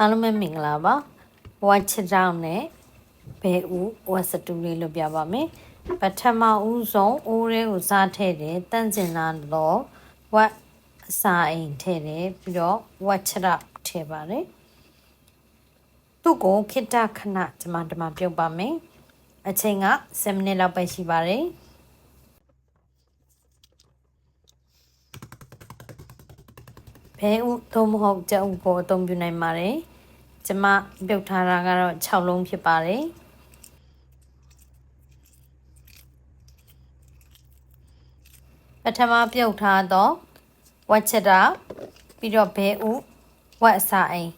အားလုံးပဲမင်္ဂလာပါဝတ်ချတောင်းနဲ့ဘဲဦးဝတ်စတူလေးလို့ပြပါမယ်ပထမဦးဆုံးဦးရဲကိုစားထည့်တယ်တန့်စင်လာတော့ဝတ်အစာအိမ်ထည့်တယ်ပြီးတော့ဝတ်ချတောင်းထည့်ပါတယ်သူ့ကိုခိတ္တခဏဒီမှာဒီမှာပြုတ်ပါမယ်အချိန်က7မိနစ်လောက်ပဲရှိပါတယ် ဘဲဥသို့မဟုတ်ကြက်ဥကိုအသုံးပြုနိုင်ပါတယ်။ကျမပြုတ်ထားတာကတော့6လုံးဖြစ်ပါတယ်။ပထမပြုတ်ထားတော့ဝက်ချက်တာပြီးတော့ဘဲဥဝက်အစာအိမ်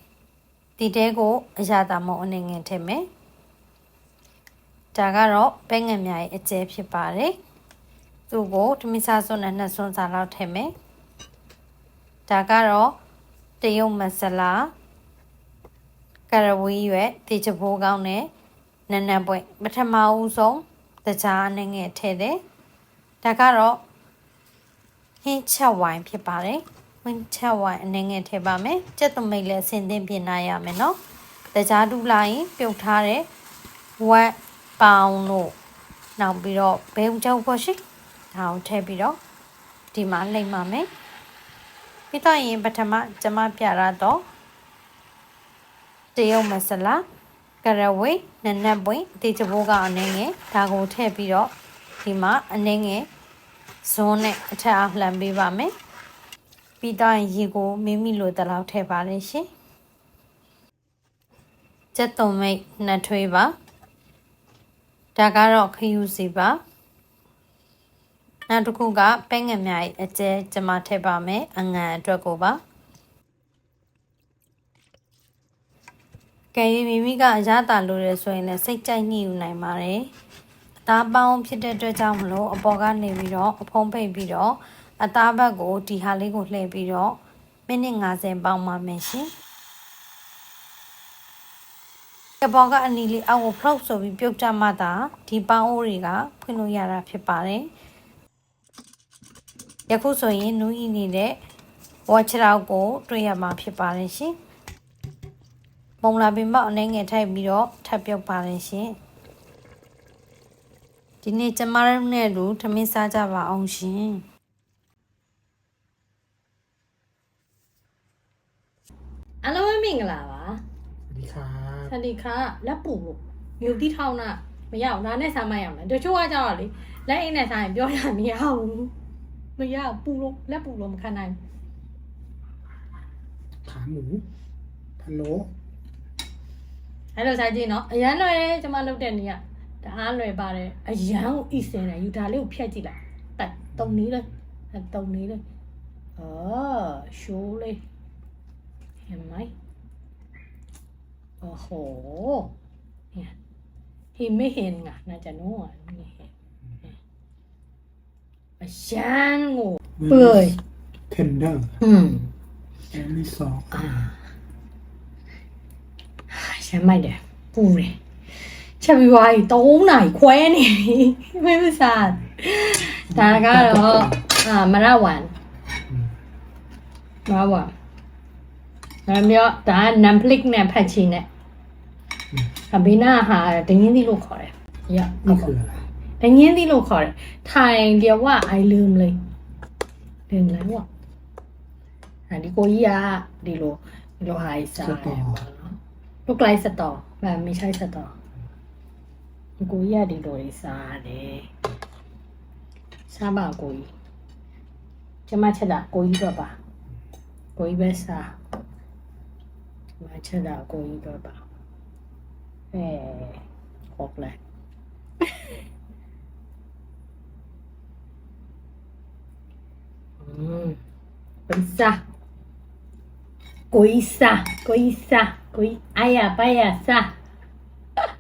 ဒီတဲကိုအရာသာမုံအနေငယ်ထည့်မယ်။ဒါကတော့ပဲငယ်များရဲ့အကျဲဖြစ်ပါတယ်။သူ့ကိုထမင်းစားစွန်းနဲ့နှစ်စွန်းစာလောက်ထည့်မယ်။ ဒါကတော့တရုတ်မဆလာကရဝီရွက်တေချဘိုးကောင်းနဲ့နန်းနန်းပွင့်ပထမဦးဆုံးတကြားအနေငယ်ထည့်တယ်။ဒါကတော့ဟင်းချက်ဝိုင်းဖြစ်ပါတယ်။ဟင်းချက်ဝိုင်းအနေငယ်ထည့်ပါမယ်။ကြက်သွမိတ်လည်းအစင်သင့်ပြင်နိုင်ရမယ်နော်။တကြားတူလာရင်ပြုတ်ထားတဲ့ဝက်ပေါင်းလို့နောက်ပြီးတော့ဘဲဥကြောက်ဖို့ရှိဒါကိုထည့်ပြီးတော့ဒီမှာလိမ့်ပါမယ်။ ပြီးတော့ရင်ပထမကျမပြရတော့တရုတ်မဆလာကရဝေးနနက်ပွင့်တေချဘိုးကအနေငယ်ဒါကိုထည့်ပြီးတော့ဒီမှာအနေငယ်ဇွန်းနဲ့အထက်အလှမ်းပေးပါမယ်ပြီးတော့ရင်ရေကိုမိမိလိုတလောက်ထည့်ပါလိမ့်ရှင်ကျက်တုံမိတ်နှစ်ထွေးပါဒါကတော့ခယူစီပါ နောက်တစ်ခုကပဲငယ်များရဲ့အကျဲကျမထည့်ပါမယ်အငံအတွက်ကိုပါကဲရီမိမိကအရသာလိုရဲဆိုရင်လည်းစိတ်ကြိုက်ညှိယူနိုင်ပါတယ်အသားပေါင်းဖြစ်တဲ့အတွက်ကြောင့်မလို့အပေါ်ကနေပြီးတော့အဖုံးဖိတ်ပြီးတော့အသားဘက်ကိုဒီဟာလေးကိုလှည့်ပြီးတော့မိနစ်50ပေါင်းပါမယ်ရှင်ကပေါ်ကအနီလေးအောက်ကိုဖလောက်ဆိုပြီးပြုတ်ကြမှသာဒီပေါင်းအိုးတွေကဖွင့်လို့ရတာဖြစ်ပါတယ် ယခုဆိုရင်နူးဟီနေတဲ့ဝါချရောက်ကို တွေ့ရမှာဖြစ်ပါတယ်ရှင်။ပုံလာပင်ပေါက်အနေငယ်ထိုက်ပြီးတော့ထပ်ပြုတ်ပါတယ်ရှင်။ဒီနေ့ကျမတို့နဲ့လူထမင်းစားကြပါအောင်ရှင်။အားလုံးမင်္ဂလာပါ။ဒီခါဆန်ဒီခါလက်ပူလို့မြူတီထောင်းတာမရအောင်ဒါနဲ့စားမရအောင်လေတချို့ကကြောက်ရလေလက်အိမ်နဲ့စားရင်ပြောတာမရဘူး။ မရပူလို့လက်ပူလို့မခံနိုင် ขาหมูพะโล้ အဲ့လိုဆိုင်ကြည့်နော်အရန်လွယ်တယ်ကျွန်မလုပ်တဲ့နေရတအားလွယ်ပါတယ်အရန်ကိုဣစင်တယ်ယူဒါလေးကိုဖြတ်ကြည့်လိုက်တက်တုံနေလေတုံနေလေအော်ရှိုးလေးဟင်မိုင်အော်ဟိုဟင်ဟိမေဟင်ငါနာကြနောမေဟင်အရန်ကိုเปื่อย เทน เดอร์ อืม แอนนี่ซอฟ ရှမ်းမိုက်တယ်ပူတယ်ချက်ပြီးသွားပြီ3နာရီခွဲနေပြီမင်းမစားဒါကတော့အာမရဝန်မရဝန်ဒါမျိုးဒါက Netflix နဲ့ဖတ်ချင်နဲ့အဘိနာဟာဒင်းရင်းသီးလို့ခေါ်တယ်ရ นี่คืออะไร ဒင်းရင်းသီးလို့ခေါ်တယ်ထိုင်เดียวว่าไอลืมเลยลืมแล้วอ่ะอันนี้ကိုကြီးကဒီလိုဒီလိုဟာကြီးစားတယ်ပေါ့နော် ลูกไลท์สตอแบบไม่ใช่สตอกูอยากดีโดยซาเลยซาบะกูยจะมาชะดากูยด้วยปะกูยเบซามาชะดากูยด้วยปะเอ Mm. sa Coisa, ai à bay à sa.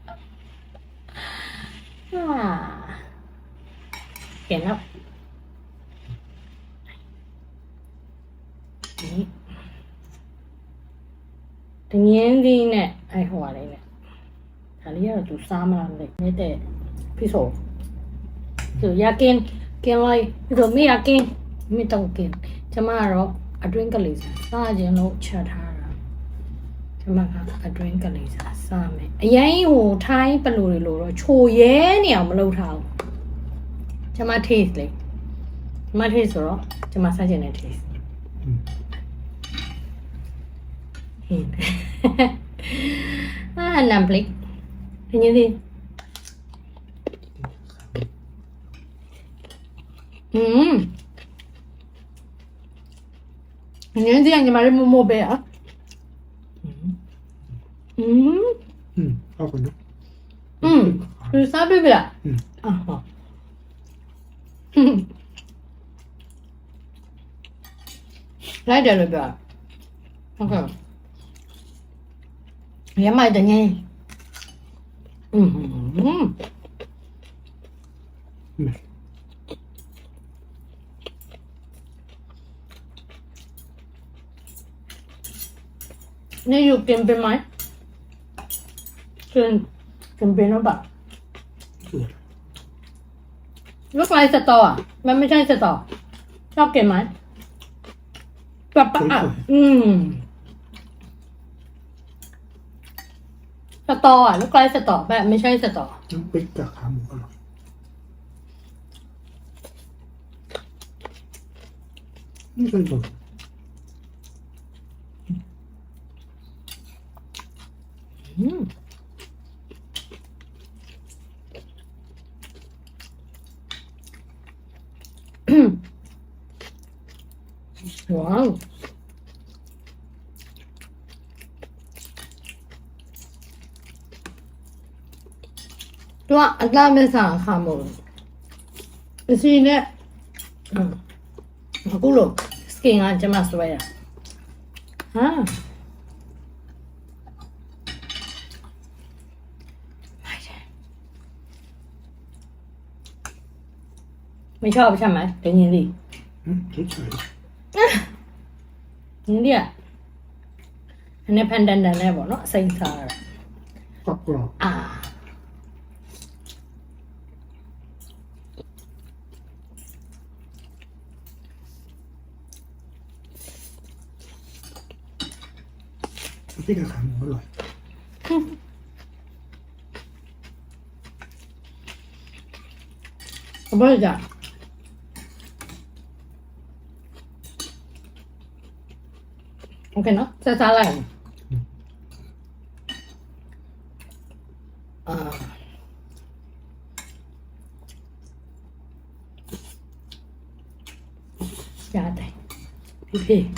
à Kẻ nóc. Tự nhiên đi nè, ai hòa đây nè. Thả lý là tụi xa mà làm được. Nghe tệ, phi sổ. Kiểu gia kiên, kiên lây, rồi mi gia kiên. မေတော့ကင်းကျမကတော့အတွင်းကလေးစားစားခြင်းလို့ချက်ထားတာကျမဒီမှာကအတွင်းကလေးစားစားမယ်အရင်ဟိုထိုင်းပလူတွေလို့တော့ချိုရဲနေအောင်မလုပ်ထားဘူးကျွန်မ taste လေကျွန်မ taste ဆိုတော့ကျွန်မစားချင်တဲ့ taste ဟင်းအာနမ်ပလိညင်းဒီอืมညင်းဒီကညီမလေးမမို့ 你是这样，你把这摸摸呗啊。嗯。嗯。嗯，二分钟。嗯，是三贝贝。嗯。啊好。哼。来点了呗。OK。也买的呢。嗯嗯嗯。嗯。 นี่อยู่กินเป็นไหมกินกินเป็นหรือเปล่าคือลูกไรสตออะมันไม่ใช่สตอ ชอบกินไหมแบบปะอะอืมสตออะลูกไรสตอแบบไม่ใช่สตอน้ำพริกกับขาหมูอร่อยนี่เป็น ว้าวตัวอาจารย์เป็นสาขาโหมดสิเนี่ยอืมกูหลบสกินงานจะมาสวยอะฮะ ไม่ชอบใช่ไหมเป็นยังไงดิเฉยนี่เดียวในแผ่นดันดันแน่บอกเนาะเซนซาร์กรอบกรอบอ่าที่กับขาหมูอร่อยอร่อยจ้ะ o que no? salah ya Ah. Fíjate. Fíjate.